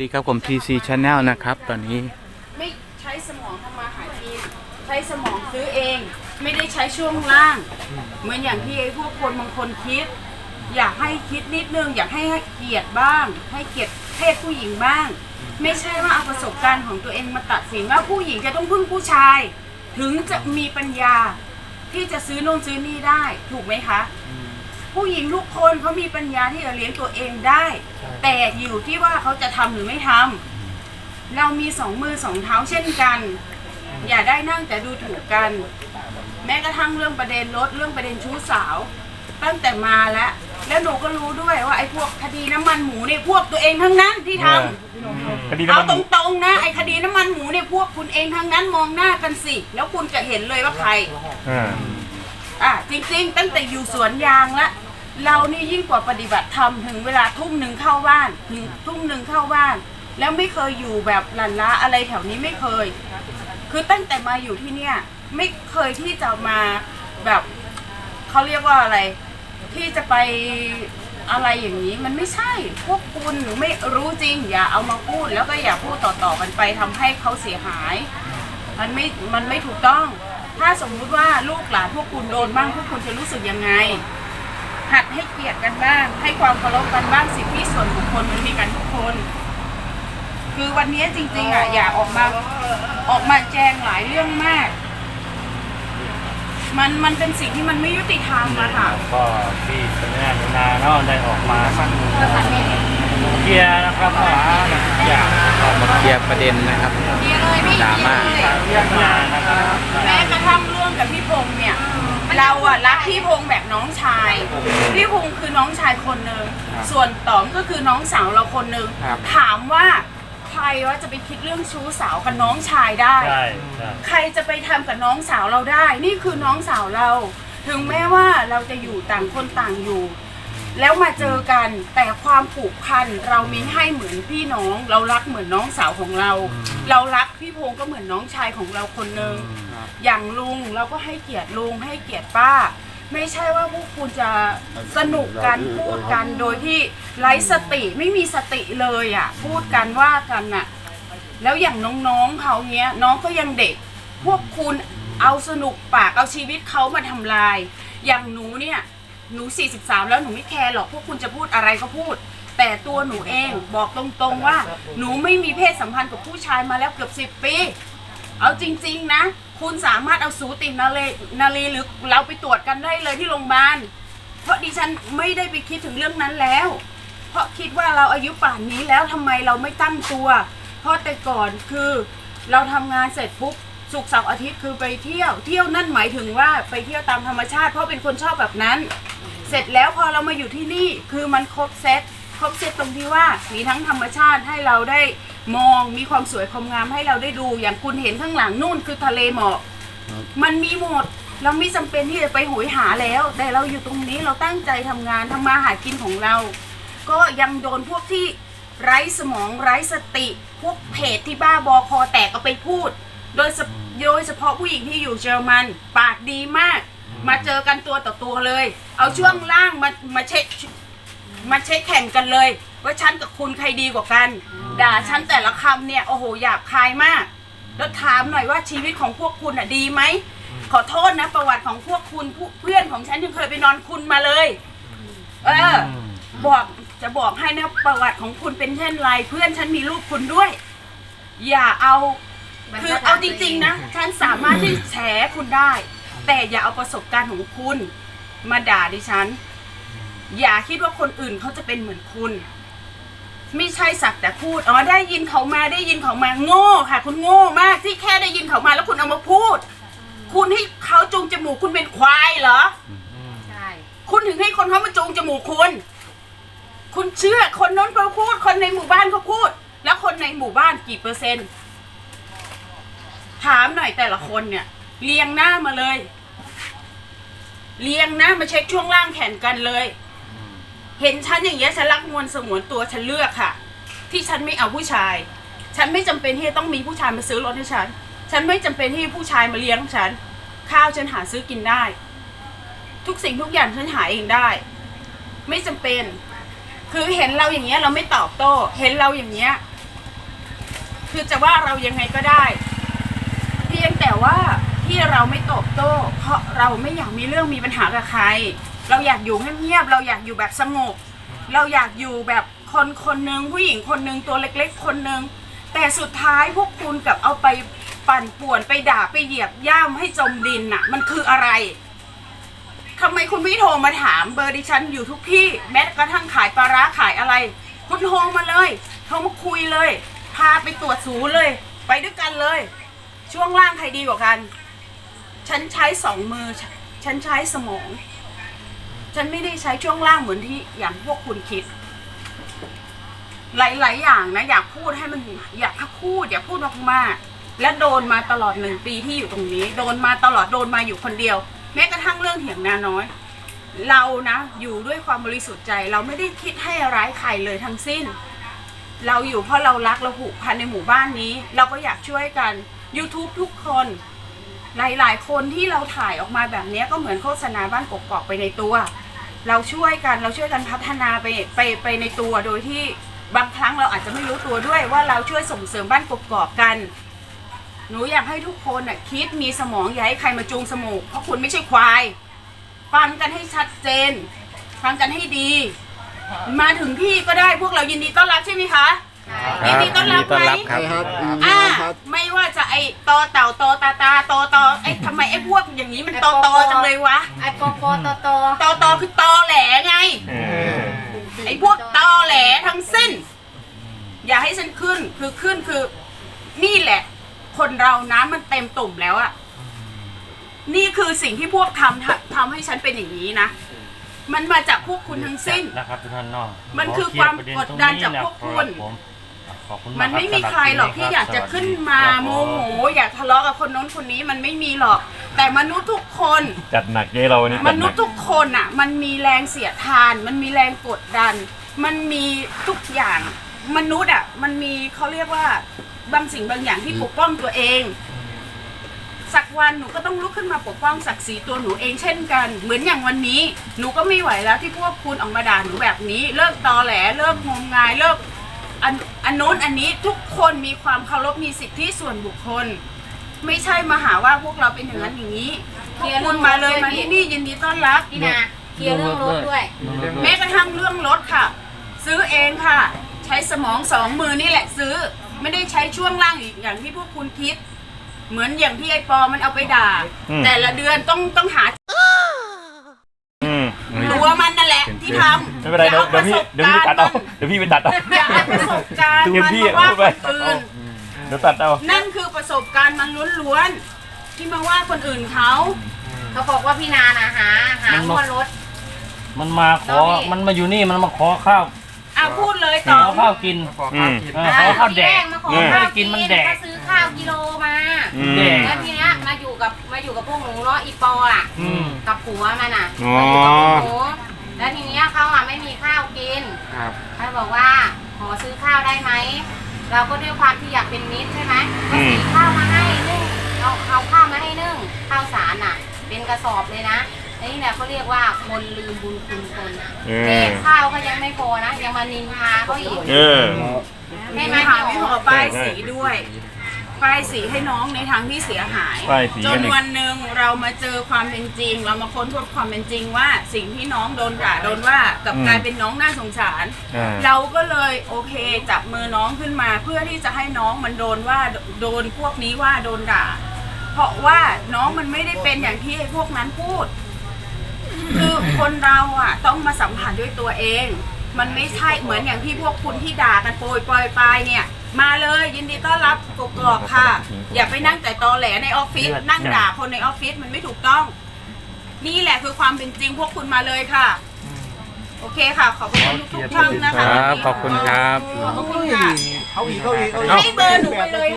ดีครับผม TC Channel นะครับ ตอนนี้ไม่ใช้สมองทำมาหากินใช้สมองซื้อเอง ไม่ได้ใช้ช่วงล่าง เหมือนอย่างที่ไอ้พวกคนบางคนคิด อยากให้คิดนิดนึง อยากให้ให้เกียรติบ้าง ให้เกียรติเพศผู้หญิงบ้าง ไม่ใช่ว่าเอาประสบการณ์ของตัวเองมาตัดสินว่าผู้หญิงจะต้องพึ่งผู้ชาย ถึงจะมีปัญญาที่จะซื้อโน่นซื้อนี่ได้ ถูกไหมคะ ผู้หญิงทุกคนเขามีปัญญาที่จะเลี้ยงตัวเองได้ แต่อยู่ที่ว่าเขาจะทำหรือไม่ทำเรามีสองมือสองเท้าเช่นกัน อย่าได้นั่งแต่ดูถูกกัน แม้กระทั่งเรื่องประเด็นรถเรื่องประเด็นชู้สาว ตั้งแต่มาแล้ว แล้วหนูก็รู้ด้วยว่าไอ้พวกคดีน้ำมันหมูเนี่ยพวกตัวเองทั้งนั้นที่ทำ คดีเอาน้ำมันตรงๆนะไอ้คดีน้ำมันหมูเนี่ยพวกคุณเองทั้งนั้นมองหน้ากันสิ แล้วคุณจะเห็นเลยว่าใคร อ่า อะจริงๆ ตั้งแต่อยู่สวนยางละ เรานี่ยิ่งกว่าปฏิบัติธรรมถึงเวลาทุ่มหนึ่งเข้าบ้านถึงทุ่มหนึ่งเข้าบ้าน แล้วไม่เคยอยู่แบบหลันล้าอะไรแถวนี้ไม่เคย คือตั้งแต่มาอยู่ที่เนี่ยไม่เคยที่จะมาแบบเขาเรียกว่าอะไร ที่จะไปอะไรอย่างนี้มันไม่ใช่พวกคุณไม่รู้จริง อย่าเอามาพูดแล้วก็อย่าพูดต่อๆกันไปทำให้เขาเสียหาย มันไม่มันไม่ถูกต้อง ถ้าสมมุติว่าลูกหลานพวกคุณโดนบ้างพวกคุณจะรู้สึกยังไง หัดให้เกียรติกันบ้าง ให้ความเคารพกันบ้างสิทธิส่วนบุคคลมันมีกันทุกคน คือวันนี้จริงๆอะอยากออกมาออกมาแจงหลายเรื่องมาก มันมันเป็นสิ่งที่มันไม่ยุติธรรมอะค่ะ ก็ที่สำนักงานนาเนาะได้ออกมาเคลียร์นะครับว่าอย่างออกมาเคลียร์ประเด็นนะครับเดียเลยไม่ดราม่าเดียเลยเรียกมานะครับแม้กระทั่งเรื่องกับพี่พงษ์เนี่ย เราอะรักพี่พงษ์แบบน้องชาย พี่พงษ์คือน้องชายคนหนึ่งส่วนต๋อมก็คือน้องสาวเราคนหนึ่งครับ ถามว่าใครว่าจะไปคิดเรื่องชู้สาวกับน้องชายได้ ใช่ใช่ ใครจะไปทำกับน้องสาวเราได้ นี่คือน้องสาวเรา ถึงแม้ว่าเราจะอยู่ต่างคนต่างอยู่ แล้วมาเจอกันแต่ความผูกพันเรามีให้เหมือนพี่น้อง เรารักเหมือนน้องสาวของเรา เรารักพี่พงษ์ก็เหมือนน้องชายของเราคนหนึ่ง อย่างลุงเราก็ให้เกียรติลุงให้เกียรติป้า ไม่ใช่ว่าพวกคุณจะสนุกกันพูดกันโดยที่ไร้สติไม่มีสติเลยอะพูดกันว่ากันน่ะแล้วอย่างน้องๆเขาเนี้ยน้องก็ยังเด็ก พวกคุณเอาสนุกปากเอาชีวิตเขามาทำลาย อย่างหนูเนี่ยหนู 43 แล้วหนูไม่แคร์หรอกพวกคุณจะพูดอะไรก็พูด แต่ตัวหนูเองบอกตรงๆว่า หนูไม่มีเพศสัมพันธ์กับผู้ชายมาแล้วเกือบ 10 ปี เอาจริง ๆ นะ คุณสามารถเอาสูตินาเลนาลีหรือเราไปตรวจกันได้เลยที่โรงพยาบาล เพราะดิฉันไม่ได้ไปคิดถึงเรื่องนั้นแล้ว เพราะคิดว่าเราอายุป่านนี้แล้วทำไมเราไม่ตั้งตัว เพราะแต่ก่อนคือเราทำงานเสร็จปุ๊บสุกร์เสาร์อาทิตย์คือไปเที่ยว เที่ยวนั่นหมายถึงว่าไปเที่ยวตามธรรมชาติ เพราะเป็นคนชอบแบบนั้น เสร็จแล้วพอเรามาอยู่ที่นี่คือมันครบเซต ครบเซตตรงที่ว่ามีทั้งธรรมชาติให้เราได้มองมีความสวยความงามให้เราได้ดู อย่างคุณเห็นข้างหลังนู่นคือทะเลหมอกมันมีหมดเราไม่จำเป็นที่จะไปโหยหาแล้ว แต่เราอยู่ตรงนี้เราตั้งใจทำงานทำมาหากินของเรา ก็ยังโดนพวกที่ไร้สมองไร้สติ พวกเพจที่บ้าบอคอแตกก็ไปพูด โดยเฉโดยเฉพาะผู้หญิงที่อยู่เยอรมันปากดีมาก มาเจอกันตัวต่อตัวเลย เอาช่วงล่างมามาเช็ค มาเช็คแข่งกันเลย ว่าฉันกับคุณใครดีกว่ากัน ด่าฉันแต่ละคำเนี่ยโอ้โหหยาบคายมาก แล้วถามหน่อยว่าชีวิตของพวกคุณอะดีไหมขอโทษนะประวัติของพวกคุณผู้เพื่อนของฉันยังเคยไปนอนคุณมาเลย เออ บอกจะบอกให้นะประวัติของคุณเป็นเช่นไร เพื่อนฉันมีรูปคุณด้วย อย่าเอาคือเอาจริง ๆ นะฉันสามารถที่แฉคุณได้ แต่อย่าเอาประสบการณ์ของคุณ มาด่าดิฉัน อย่าคิดว่าคนอื่นเขาจะเป็นเหมือนคุณ ไม่ใช่สักแต่พูด อ๋อได้ยินเขามาได้ยินเขามาโง่ค่ะ คุณโง่มากที่แค่ได้ยินเขามาแล้วคุณเอามาพูด คุณให้เขาจูงจมูกคุณเป็นควายเหรอ ใช่ คุณถึงให้คนเขามาจูงจมูกคุณ คุณเชื่อคนนั้นเขาพูด คนในหมู่บ้านเขาพูด แล้วคนในหมู่บ้านกี่เปอร์เซ็นต์ ถามหน่อยแต่ละคนเนี่ย เรียงหน้ามาเลย เรียงหน้ามาเช็คช่วงล่างแขนกันเลย เห็นฉันอย่างเงี้ยฉันรักมวลสงวนตัวฉันเลือกค่ะ ที่ฉันไม่เอาผู้ชาย ฉันไม่จำเป็นที่จะต้องมีผู้ชายมาซื้อรถให้ฉัน ฉันไม่จำเป็นที่ผู้ชายมาเลี้ยงฉัน ข้าวฉันหาซื้อกินได้ ทุกสิ่งทุกอย่างฉันหาเองได้ ไม่จำเป็น คือเห็นเราอย่างเงี้ยเราไม่ตอบโต้ เห็นเราอย่างเงี้ยคือจะว่าเรายังไงก็ได้ เพียงแต่ว่าที่เราไม่ตอบโต้ เพราะเราไม่อยากมีเรื่องมีปัญหากับใคร เราอยากอยู่เงียบๆเราอยากอยู่แบบสงบ เราอยากอยู่แบบคนคนหนึ่งผู้หญิงคนหนึ่งตัวเล็ก ๆ คนหนึ่งแต่สุดท้ายพวกคุณกลับเอาไปปั่นป่วนไปด่าไปเหยียบย่ำให้จมดินน่ะ มันคืออะไรทำไมคุณไม่โทรมาถามเบอร์ดิฉันอยู่ทุกที่แม้กระทั่งขายปลาร้าขายอะไร คุณโทรมาเลยโทรมาคุยเลย พาไปตรวจสูเลย ไปด้วยกันเลย ช่วงล่างใครดีกว่ากัน ฉันใช้สองมือ ฉันใช้สมอง ฉันไม่ได้ใช้ช่วงล่างเหมือนที่อย่างพวกคุณคิด หลาย ๆ อย่างนะ อยากพูดให้มันอยากพูด อยากพูดมากๆและโดนมาตลอดหนึ่งปีที่อยู่ตรงนี้ โดนมาตลอดโดนมาอยู่คนเดียว แม้กระทั่งเรื่องเถียงนาน้อย เรานะ อยู่ด้วยความบริสุทธิ์ใจ เราไม่ได้คิดให้ร้ายใครเลยทั้งสิ้น เราอยู่เพราะเรารักเราผูกพันในหมู่บ้านนี้ เราก็อยากช่วยกัน YouTube ทุกคนหลาย ๆ คนที่เราถ่ายออกมาแบบนี้ก็เหมือนโฆษณาบ้านกกอกไปในตัว เราช่วยกันเราช่วยกันพัฒนาไปไปไปในตัวโดยที่บางครั้งเราอาจจะไม่รู้ตัวด้วยว่าเราช่วยส่งเสริมบ้านกกอกกัน หนูอยากให้ทุกคนน่ะคิดมีสมองอย่าให้ใครมาจูงสมูกเพราะคุณไม่ใช่ควาย ฟังกันให้ชัดเจน ฟังกันให้ดี มาถึงที่ก็ได้พวกเรายินดีต้อนรับใช่ไหมคะยินดีต้อนรับไหมยินดีต้อนรับครับครับ อ่าไม่ว่าจะไอตอเต่าตอตาตาตอตอ ไอทำไมไอพวกอย่างนี้มันตอตอจังเลยวะไอโปโปโตโตตอตอคือตอแหลไงไอพวกตอแหลทั้งสิ้น อย่าให้ฉันขึ้นคือขึ้นคือ นี่แหละ คนเราน้ำมันเต็มตุ่มแล้วอะนี่คือสิ่งที่พวกทำทำทำให้ฉันเป็นอย่างนี้นะ มันมาจากพวกคุณทั้งสิ้น นะครับทุกท่านเนาะมันคือความกดดันจากพวกคุณขอบคุณากมันไม่มีใครหรอกที่อยากจะขึ้นมาโมโหอยากทะเลาะกับคนโน้นคนนี้มันไม่มีหรอก แต่มนุษย์ทุกคน จัดหนักเย้เราวันนี้มจัดหนุนัษกย์ทุกคนอะ มันมีแรงเสียดทาน มันมีแรงกดดัน มันมีทุกอย่าง มนุษย์อะ มันมีเขาเรียกว่าบางสิ่งบางอย่างที่ปกป้องตัวเอง สักวันหนูก็ต้องลุกขึ้นมาปกป้องศักดิ์ศรีตัวหนูเองเช่นกัน เหมือนอย่างวันนี้ หนูก็ไม่ไหวแล้วที่พวกคุณออกมาด่าหนูแบบนี้ เลิกตอแหลเลิกงมงายเลิกอันอันโน้นอันนี้ทุกคนมีความเคารพมีสิทธิส่วนบุคคล ไม่ใช่มาหาว่าพวกเราเป็นอย่างนั้นอย่างนี้พวกคุณมาเลยมาที่นี่ยินดีต้อนรับ พี่นาเคลียร์เรื่องรถด้วย แม้กระทั่งเรื่องรถค่ะ ซื้อเองค่ะ ใช้สมองสองมือนี่แหละซื้อ ไม่ได้ใช้ช่วงล่างอีกอย่างที่พวกคุณคิด เหมือนอย่างที่ไอปอมันเอาไปด่าแต่ละเดือนต้องต้องหาอืมตัวมันนั่นแหละ ที่ทำไม่เป็นไรเดี๋ยวเดี๋ยวพี่เดี๋ยวพี่ไปตัดเอาเดี๋ยวพี่ไปตัดเอา อย่าเอาประสบการณ์เดี๋ยวมันพี่มาว่าพูดไปคนอื่น เดี๋ยวตัดเอา นั่นคือประสบการณ์มันล้วนๆที่มาว่าคนอื่นเขาเขาบอกว่าพี่นานะหาหาหัวรถ มันมาขอมันมาอยู่นี่มันมาขอข้าวอะพูดเลยขต่ออข้าวกินอืมเออขอข้าวแดก มาขอเนี่ยข้าวกินมันแดกก็ซื้อข้าวกิโลมาอืมแดกแล้วทีเนี้ยมาอยู่กับมาอยู่กับพวกหนูเนาะอีปออะ อืม กับผัวมันอะอ๋อ มาอยู่กับพวกหนูแล้วทีเนี้ยเขาอะไม่มีข้าวกินครับ เขาบอกว่าขอซื้อข้าวได้ไหม เราก็ด้วยความที่อยากเป็นมิตรใช่ไหมก็สีข้าวมาให้นึ่งเอาเอาข้าวมาให้นึ่งข้าวสารอะ เป็นกระสอบเลยนะไอ้นี่เนี่ยเขาเรียกว่าคนลืมบุญคุณคนเอแจอกข้าวก็ยังไม่พอนะยังมานินทาเขาอีกเออ ใช่ไหม ไม่หาไม่พอป้ายใช่สีด้วย ป้ายสีให้น้องในทางที่เสียหาย ป้ายสีจกันนอีกวันหนึ่งเรามาเจอความเป็นจริง เรามาค้นพบความเป็นจริงว่าสิ่งที่น้องโดนด่าโดนว่ากับกลายเป็นน้องน่าสงสาร อ่า เราก็เลยโอเคจับมือน้องขึ้นมา เพื่อที่จะให้น้องมันโดนว่าโดนพวกนี้ว่าโดนด่า เพราะว่าน้องมันไม่ได้เป็นอย่างที่ไอ้พวกนั้นพูด คือคนเราอะ ต้องมาสัมผัสด้วยตัวเอง มันไม่ใช่เหมือนอย่างที่พวกคุณที่ด่ากันโปรยปลอยปลายเนี่ย มาเลยยินดีต้อนรับกกอกค่ะ อย่าไปนั่งแต่ตอแหลในออฟฟิศนั่งด่าคนในออฟฟิศมันไม่ถูกต้อง นี่แหละคือความเป็นจริงพวกคุณมาเลยค่ะ โอเคค่ะ ขอบคุณทุกๆท่านนะคะครับขอบคุณครับขอบคุณค่ะเขาอีกเขาอีกเขาอีกให้เบอร์หนูไปเลย